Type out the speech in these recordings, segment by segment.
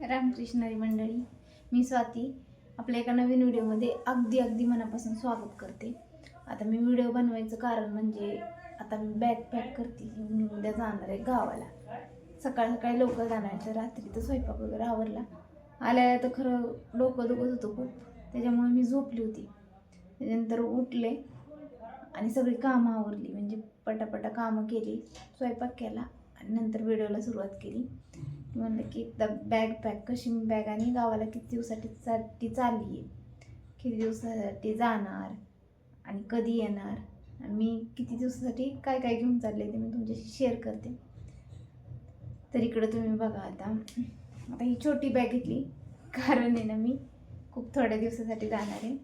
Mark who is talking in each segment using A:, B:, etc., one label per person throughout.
A: रामकृष्णारी मंडळी मी स्वाती. आपल्या एका नवीन व्हिडिओमध्ये अगदी अगदी मनापासून स्वागत करते. आता मी व्हिडिओ बनवायचं कारण म्हणजे आता मी बॅग पॅक करते मी उद्या जाणार आहे गावाला. सकाळ सकाळी लवकर जाणार तर रात्री तर स्वयंपाक वगैरे आवरला. आल्याला तर खरं डोकं दुखत होतं खूप. त्याच्यामुळे मी झोपली होती. त्याच्यानंतर उठले आणि सगळी कामं आवरली. म्हणजे पटापटा कामं केली स्वयंपाक केला आणि नंतर व्हिडिओला सुरुवात केली. म्हणलं की एकदा बॅग पॅक कशी बॅग आणि गावाला किती दिवसासाठी चालली आहे. किती दिवसासाठी जाणार आणि कधी येणार मी किती दिवसासाठी काय काय घेऊन चालले ते मी तुमच्याशी शेअर करते. तर इकडं तुम्ही बघा आता. आता ही छोटी बॅग घेतली. कारण आहे ना मी खूप थोड्या दिवसासाठी जाणार आहे.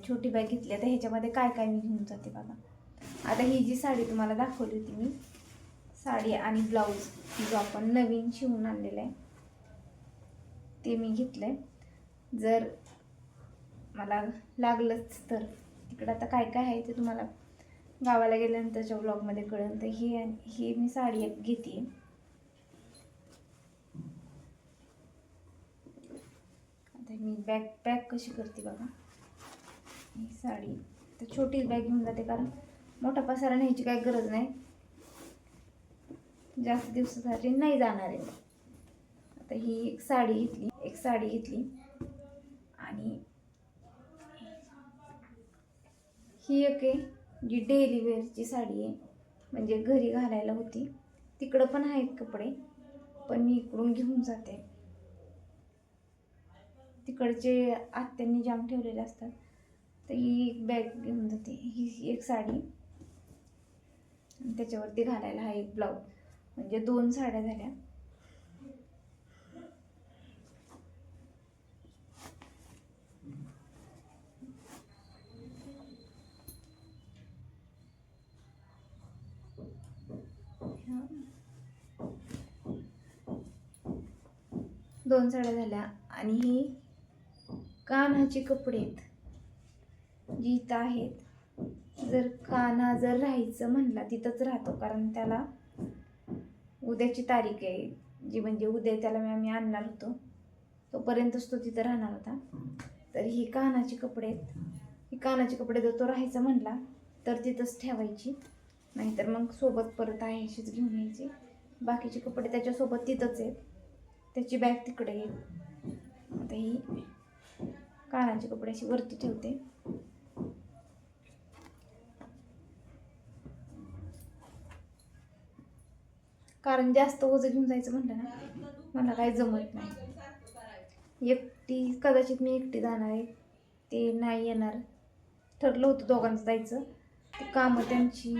A: छोटी बॅग घेतली. आता ह्याच्यामध्ये काय काय मी घेऊन जाते बघा. आता ही जी साडी तुम्हाला दाखवली होती मी साडी आणि ब्लाऊज जो आपण नवीन शिवून आणलेला आहे ते मी घेतलं आहे जर मला लागलंच तर. तिकडं आता काय काय आहे ते तुम्हाला गावाला गेल्यानंतरच्या ब्लॉगमध्ये कळेल. तर ही ही मी साडी एक घेते आता मी बॅग पॅक कशी करते बघा. ही साडी तर छोटीच बॅग घेऊन जाते कारण मोठा पसारा न्यायची काही गरज नाही. जास्त दिवसासाठी नाही जाणार आहे आता ही एक साडी घेतली एक साडी घेतली. आणि ही एक आहे जी डेली वेअरची साडी आहे. म्हणजे घरी घालायला होती. तिकडं पण आहेत कपडे पण मी इकडून घेऊन जाते. तिकडचे आत्यांनी जाम ठेवलेले असतात. तर ही एक बॅग घेऊन जाते. ही एक साडी. आणि त्याच्यावरती घालायला हा एक ब्लाऊज. म्हणजे दोन साड्या झाल्या. दोन साड्या झाल्या आणि ही कानाचे कपडे आहेत. जी इथं आहेत. जर कान्हा जर राहायचं म्हणला तिथंच राहतो कारण त्याला उद्याची तारीख आहे जी म्हणजे उद्या त्याला मी आम्ही आणणार होतो. तोपर्यंतच तो तिथं राहणार होता. तर ही कानाची कपडे आहेत. ही कानाचे कपडे जर तो राहायचा म्हणला तर तिथंच ठेवायची. नाहीतर मग सोबत परत आहे अशीच घेऊन यायची. बाकीचे कपडे त्याच्यासोबत तिथंच आहेत. त्याची बॅग तिकडे आहे. आता ही कानाचे कपडे अशी वरती ठेवते. कारण जास्त ओझं घेऊन जायचं म्हटलं ना मला काही जमत नाही. एकटी कदाचित मी एकटी जाणार आहे ते नाही येणार. ठरलं होतं दोघांचं जायचं. ते कामं त्यांची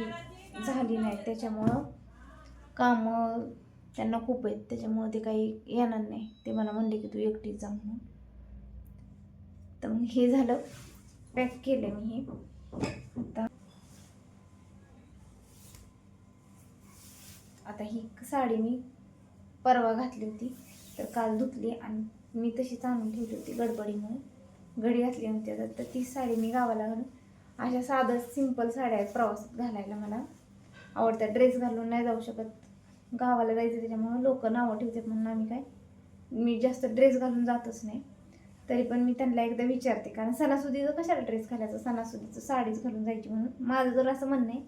A: झाली नाहीत त्याच्यामुळं कामं त्यांना खूप आहेत. त्याच्यामुळं ते काही येणार नाही. ते मला म्हणले की तू एकटीच जा म्हणून. तर मग हे झालं. पॅक केलं मी हे. आता आता ही साडी मी परवा घातली होती तर काल धुतली आणि मी तशीच आणून ठेवली होती गडबडीमुळे. घडी घातली नव्हती आता तर ती साडी मी गावाला घालून अशा साधं सिंपल साड्या आहेत प्रवासात घालायला मला. आवडतात ड्रेस घालून नाही जाऊ शकत. गावाला जायचं त्याच्यामुळं लोक नावं ठेवतात म्हणून आम्ही काय मी जास्त ड्रेस घालून जातच नाही. तरी पण मी त्यांना एकदा विचारते कारण सणासुदीचं कशाला ड्रेस घालायचं? सणासुदीचं साडीच घालून जायची म्हणून. माझं जर असं म्हणणं आहे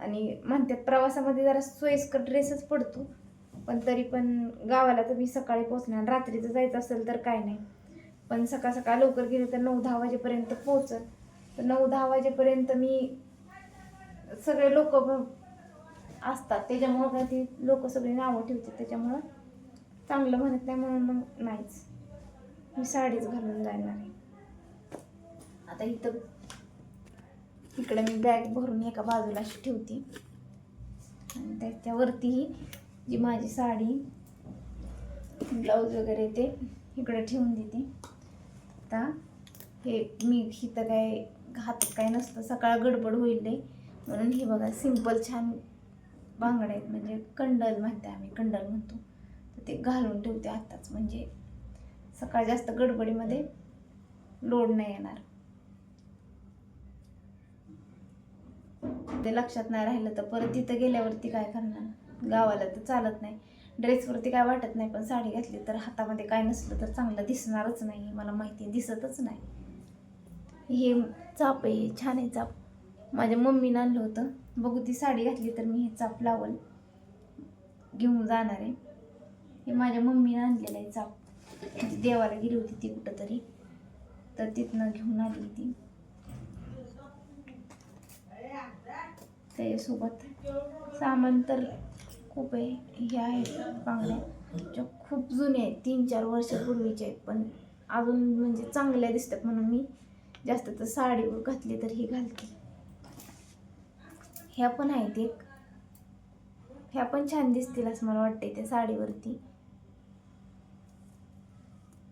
A: आणि म्हणतात प्रवासामध्ये जरा सोयीस्कर ड्रेसच पडतो. पण तरी पण गावाला तर मी सकाळी पोचणार रात्रीचं जायचं असेल तर काय नाही. पण सकाळ सकाळ लवकर गेले तर नऊ दहा वाजेपर्यंत पोचल तर नऊ दहा वाजेपर्यंत मी सगळे लोक असतात. त्याच्यामुळं काय ती लोक सगळी नावं ठेवतात. त्याच्यामुळं चांगलं म्हणत नाही म्हणून मग नाहीच. मी साडीच घालून जाणार आहे. आता इथं इकडे मी बॅग भरून एका बाजूला अशी ठेवते. आणि त्याच्यावरतीही जी माझी साडी ब्लाऊज वगैरे ते इकडे ठेवून देते. आता हे मी हिथं काय घात काय नसतं सकाळ गडबड होईल नाही म्हणून हे बघा सिंपल छान बांगड्या आहेत. म्हणजे कंडल म्हणते आम्ही कंडल म्हणतो. तर ते घालून ठेवते आत्ताच. म्हणजे सकाळ जास्त गडबडीमध्ये लोड नाही येणार. ते लक्षात नाही राहिलं तर परत तिथं गेल्यावरती काय करणार? गावाला तर चालत नाही. ड्रेसवरती काय वाटत नाही पण साडी घातली तर हातामध्ये काय नसलं तर चांगलं दिसणारच नाही. मला माहिती दिसतच नाही. हे चाप आहे हे छान आहे चाप. माझ्या मम्मीनं आणलं होतं. बघू ती साडी घातली तर मी हे चाप लावल. घेऊन जाणार आहे. हे माझ्या मम्मीनं आणलेलं आहे चाप. देवाला गेली होती ती कुठंतरी. तर तिथनं घेऊन आली ती त्याच्यासोबत सामान तर खूप आहे हे आहेत बांगड्या ज्या खूप जुन्या आहेत तीन चार वर्षापूर्वीच्या आहेत पण अजून म्हणजे चांगल्या दिसतात म्हणून मी जास्त तर साडी घातली तर ही घालते. ह्या पण आहेत एक. ह्या पण छान दिसतील असं मला वाटते त्या साडीवरती.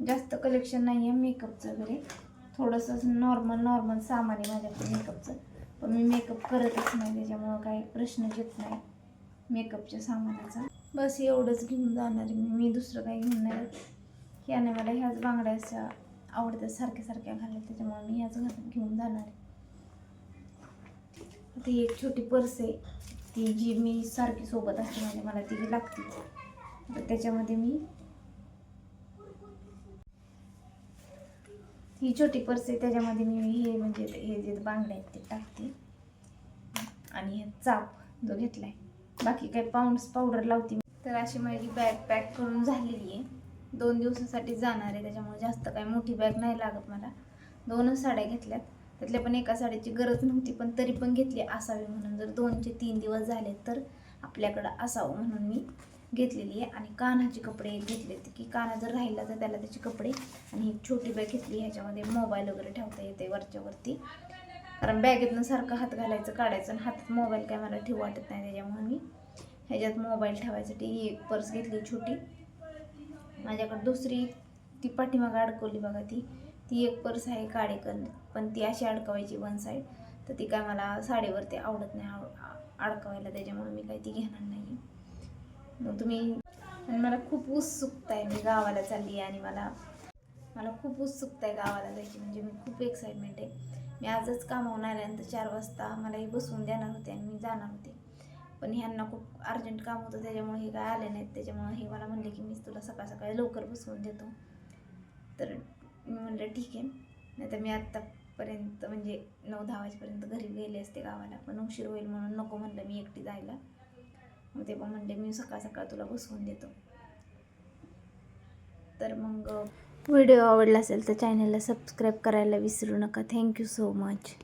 A: जास्त कलेक्शन नाही आहे मेकअपचं वगैरे. थोडंसं नॉर्मल नॉर्मल सामान आहे माझ्याकडे मेकअपचं पण मी मेकअप करतच नाही त्याच्यामुळं काही प्रश्नच येत नाही मेकअपच्या सामानाचा. बस एवढंच घेऊन जाणार आहे मी. मी दुसरं काही घेऊन नाही याने मला ह्याच बांगड्याच्या आवडत्या सारख्या सारख्या घालल्या त्याच्यामुळे मी ह्याच घालून घेऊन जाणार आहे. ती एक छोटी पर्स आहे. ती जी मी सारखी सोबत असते म्हणजे मला ती लागते. तर त्याच्यामध्ये मी ही छोटी पर्स आहे त्याच्यामध्ये मी हे म्हणजे हे जे बांगड्या आहेत ते टाकते. आणि हे चाप जो घेतला आहे बाकी काही पाऊंड्स पावडर लावते तर अशी माझी बॅग पॅक करून झालेली आहे. दोन दिवसासाठी जाणार आहे त्याच्यामुळे जास्त काही मोठी बॅग नाही लागत मला. दोनच साड्या घेतल्यात. त्यातल्या पण एका साड्याची गरज नव्हती पण तरी पण घेतली असावी म्हणून. जर दोनचे तीन दिवस झाले तर आपल्याकडं असावं म्हणून मी घेतलेली आहे आणि कानाचे कपडे घेतले की काना जर राहिला तर त्याला त्याचे कपडे आणि एक छोटी बॅग घेतली ह्याच्यामध्ये मोबाईल वगैरे ठेवता येते वरच्यावरती कारण बॅगेतनं सारखं हात घालायचं काढायचं आणि हातात मोबाईल काय मला ठेवू वाटत नाही त्याच्यामुळे मी ह्याच्यात मोबाईल ठेवायसाठी ही एक पर्स घेतली छोटी. माझ्याकडे दुसरी ती पाठीमागं अडकवली बघा ती. ती एक पर्स आहे काडेकर पण ती अशी अडकवायची वन साईड तर ती काय मला साडीवरती आवडत नाही आव- अडकवायला त्याच्यामुळे मी काही ती घेणार नाही मग तुम्ही आणि मला खूप उत्सुकता आहे मी गावाला चालली आहे आणि मला मला खूप उत्सुकता आहे गावाला जायची. म्हणजे मी खूप एक्साइटमेंट आहे. मी आजच कामावून आल्यानंतर चार वाजता मला हे बसवून देणार होते आणि मी जाणार होते. पण ह्यांना खूप अर्जंट काम होतं. त्याच्यामुळे हे काय आले नाहीत. त्याच्यामुळे हे मला म्हणले की मी तुला सकाळ सकाळी लवकर बसवून देतो. तर मी म्हणलं ठीक आहे. नाही तर मी आत्तापर्यंत म्हणजे नऊ दहा वाजेपर्यंत घरी गेले असते गावाला. पण उशीर होईल म्हणून नको म्हणलं मी एकटी जायला. मग ते पण म्हणले मी सकाळ सकाळ तुला बसवून देतो. तर मग व्हिडिओ आवडला असेल तर चॅनलला सबस्क्राईब करायला विसरू नका. Thank you so much.